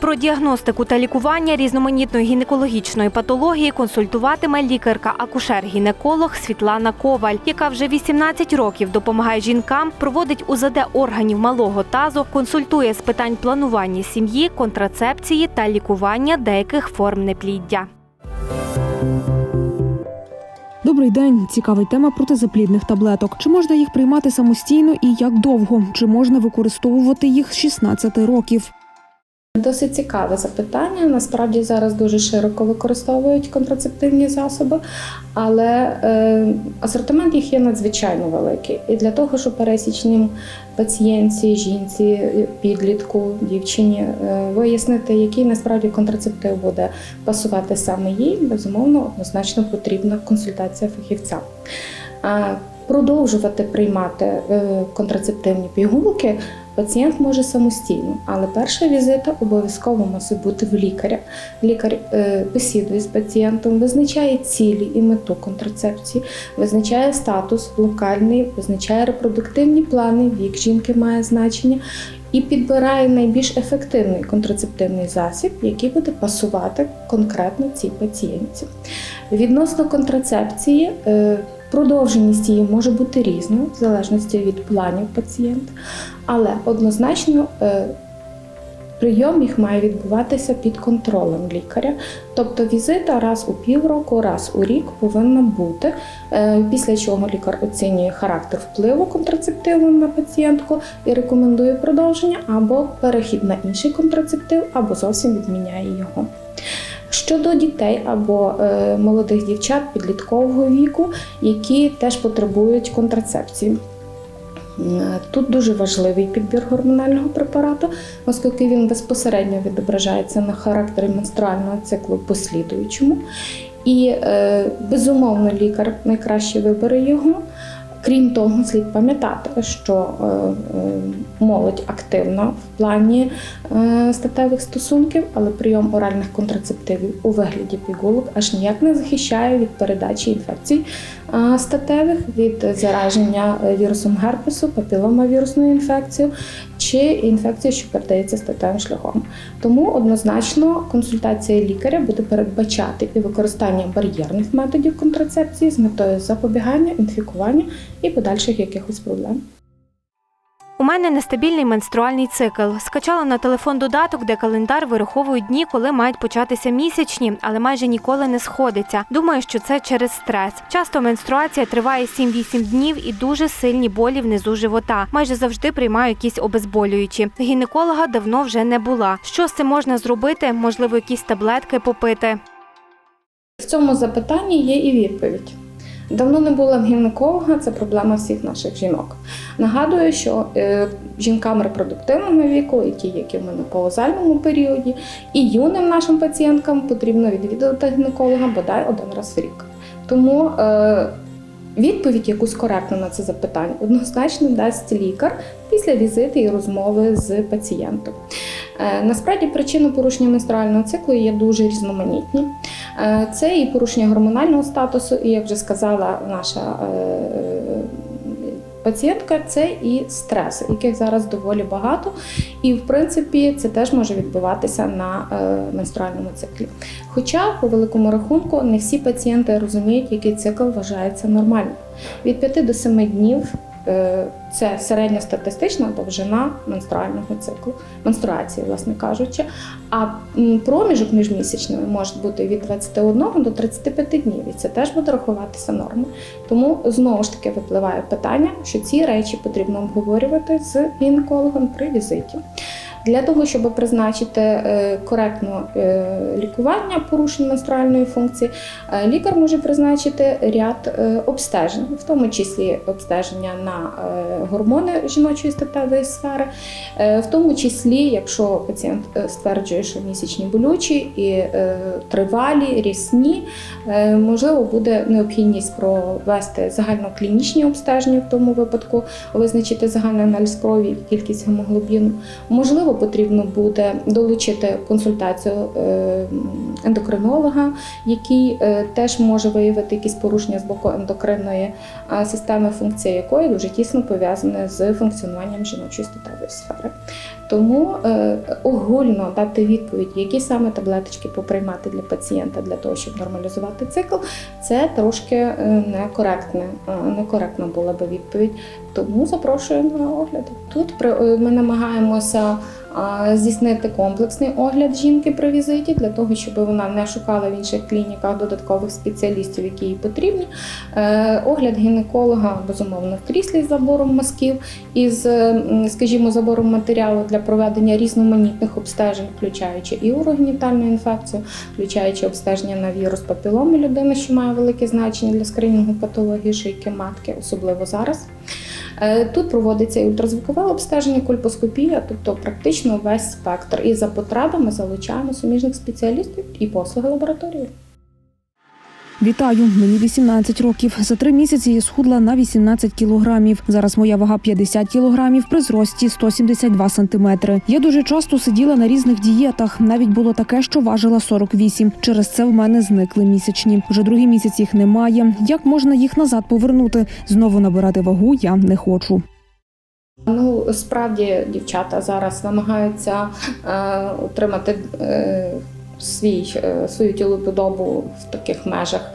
Про діагностику та лікування різноманітної гінекологічної патології консультуватиме лікарка-акушер-гінеколог Світлана Коваль, яка вже 18 років допомагає жінкам, проводить УЗД органів малого тазу, консультує з питань планування сім'ї, контрацепції та лікування деяких форм непліддя. Добрий день. Цікавить тема протизаплідних таблеток. Чи можна їх приймати самостійно і як довго? Чи можна використовувати їх з 16 років? Досить цікаве запитання. Насправді зараз дуже широко використовують контрацептивні засоби, але е, асортимент їх є надзвичайно великий. І для того, щоб пересічним пацієнтці, жінці, підлітку, дівчині е, вияснити, який насправді контрацептив буде пасувати саме їй, безумовно, однозначно потрібна консультація фахівця. Продовжувати приймати е, контрацептивні пігулки пацієнт може самостійно, але перша візита обов'язково мусить бути в лікаря. Лікар бесідує з пацієнтом, визначає цілі і мету контрацепції, визначає статус локальний, визначає репродуктивні плани, вік жінки має значення. І підбирає найбільш ефективний контрацептивний засіб, який буде пасувати конкретно цій пацієнтці. Відносно контрацепції, е, продовженість її може бути різною, в залежності від планів пацієнта, але однозначно е, прийом їх має відбуватися під контролем лікаря. Тобто візита раз у півроку, раз у рік повинна бути, е, після чого лікар оцінює характер впливу контрацептиву на пацієнтку і рекомендує продовження або перехід на інший контрацептив, або зовсім відміняє його. Щодо дітей або е, молодих дівчат підліткового віку, які теж потребують контрацепції. Е, Тут дуже важливий підбір гормонального препарату, оскільки він безпосередньо відображається на характері менструального циклу послідуючому. І е, безумовно лікар найкраще вибере його. Крім того, слід пам'ятати, що е, е, молодь активна в плані е, статевих стосунків, але прийом оральних контрацептивів у вигляді пігулок аж ніяк не захищає від передачі інфекцій статевих, від зараження вірусом герпесу, папіломавірусною інфекцією чи інфекція, що передається статевим шляхом. Тому однозначно консультація лікаря буде передбачати і використання бар'єрних методів контрацепції з метою запобігання, інфікування і подальших якихось проблем. У мене нестабільний менструальний цикл. Скачала на телефон додаток, де календар вираховує дні, коли мають початися місячні, але майже ніколи не сходиться. Думаю, що це через стрес. Часто менструація триває 7-8 днів і дуже сильні болі внизу живота. Майже завжди приймаю якісь обезболюючі. Гінеколога давно вже не була. Що з цим можна зробити? Можливо, якісь таблетки попити. В цьому запитанні є і відповідь. Давно не була гінеколога, це проблема всіх наших жінок. Нагадую, що е, жінкам репродуктивного віку, які які в менопаузальному періоді, і юним нашим пацієнткам потрібно відвідувати гінеколога бодай один раз в рік. Тому е, відповідь якусь коректну на це запитання однозначно дасть лікар після візиту і розмови з пацієнтом. Е, Насправді причини порушення менструального циклу є дуже різноманітні. Е, Це і порушення гормонального статусу, і як вже сказала наша е, пацієнтка, це і стрес, яких зараз доволі багато. І в принципі це теж може відбуватися на е, менструальному циклі. Хоча, по великому рахунку, не всі пацієнти розуміють, який цикл вважається нормальним. Від 5 до 7 днів е, середня статистична довжина менструального циклу, менструації, власне кажучи. А проміжок між місячними може бути від 21 до 35 днів, і це теж буде рахуватися нормою. Тому знову ж таки випливає питання, що ці речі потрібно обговорювати з гінекологом при візиті. Для того, щоб призначити е, коректне лікування порушень менструальної функції, е, лікар може призначити ряд е, обстежень, в тому числі обстеження на гормони жіночої статевої сфери, в тому числі, якщо пацієнт стверджує, що місячні болючі і тривалі, рісні, можливо, буде необхідність провести загальноклінічні обстеження в тому випадку, визначити загальний аналіз крові, кількість гемоглобіну. Можливо, потрібно буде долучити консультацію е, ендокринолога, який е, теж може виявити якісь порушення з боку ендокринної системи, функція якої дуже тісно пов'язана з функціонуванням жіночої статевої сфери. Тому е, огульно дати відповідь, які саме таблеточки поприймати для пацієнта для того, щоб нормалізувати цикл, це трошки некоректне, некоректна була би відповідь. Тому запрошую на огляд. Тут ми намагаємося здійснити комплексний огляд жінки при візиті для того, щоб вона не шукала в інших клініках додаткових спеціалістів, які їй потрібні. Е, Огляд гінеколога безумовно в кріслі з забором мазків і з, скажімо, забором матеріалу для проведення різноманітних обстежень, включаючи і урогенітальну інфекцію, включаючи обстеження на вірус папіломи людини, що має велике значення для скринінгу патології шийки матки, особливо зараз. Е, Тут проводиться і ультразвукове обстеження, кольпоскопія, тобто практично весь спектр. І за потребами залучаємо суміжних спеціалістів і послуги лабораторії. Вітаю, мені 18 років. За три місяці я схудла на 18 кілограмів. Зараз моя вага 50 кілограмів при зрості 172 сантиметри. Я дуже часто сиділа на різних дієтах. Навіть було таке, що важила 48. Через це в мене зникли місячні. Вже другий місяць їх немає. Як можна їх назад повернути? Знову набирати вагу я не хочу. Ну, справді дівчата зараз намагаються е, отримати е, свій, е, свою тілоподобу в таких межах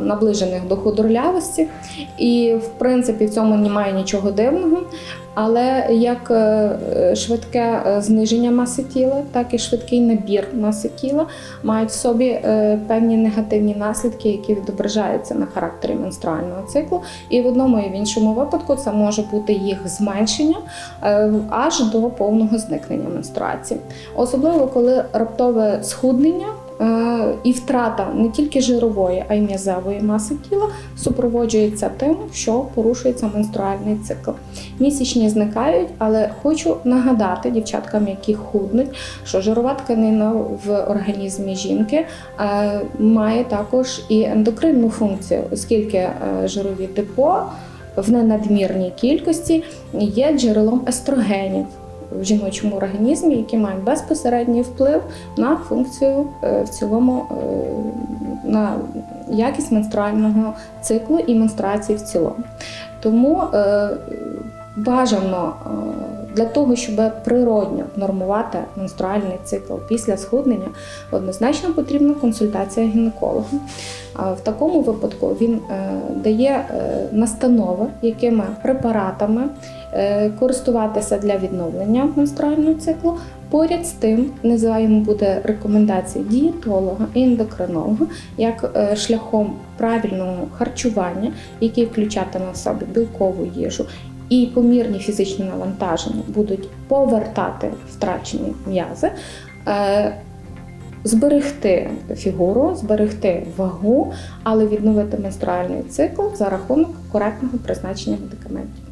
наближених до худорлявості. І, в принципі, в цьому немає нічого дивного. Але як е, швидке е, зниження маси тіла, так і швидкий набір маси тіла мають в собі е, певні негативні наслідки, які відображаються на характері менструального циклу. І в одному і в іншому випадку це може бути їх зменшення аж до повного зникнення менструації. Особливо коли раптове схуднення. Е, І втрата не тільки жирової, а й м'язевої маси тіла супроводжується тим, що порушується менструальний цикл. Місячні зникають, але хочу нагадати дівчаткам, які худнуть, що жирова тканина в організмі жінки е, має також і ендокринну функцію, оскільки е, жирові депо в ненадмірній кількості є джерелом естрогенів. В жіночому організмі, які мають безпосередній вплив на функцію е, в цілому, е, на якість менструального циклу і менструації в цілому. Тому е, бажано для того, щоб природньо нормувати менструальний цикл після схуднення, однозначно потрібна консультація гінеколога. В такому випадку він е, дає е, настанови, якими препаратами е, користуватися для відновлення менструального циклу. Поряд з тим, не йому буде рекомендації дієтолога і ендокринолога як шляхом правильного харчування, який включатиме в себе білкову їжу і помірні фізичні навантаження будуть повертати втрачені м'язи. е, Зберегти фігуру, зберегти вагу, але відновити менструальний цикл за рахунок коректного призначення медикаментів.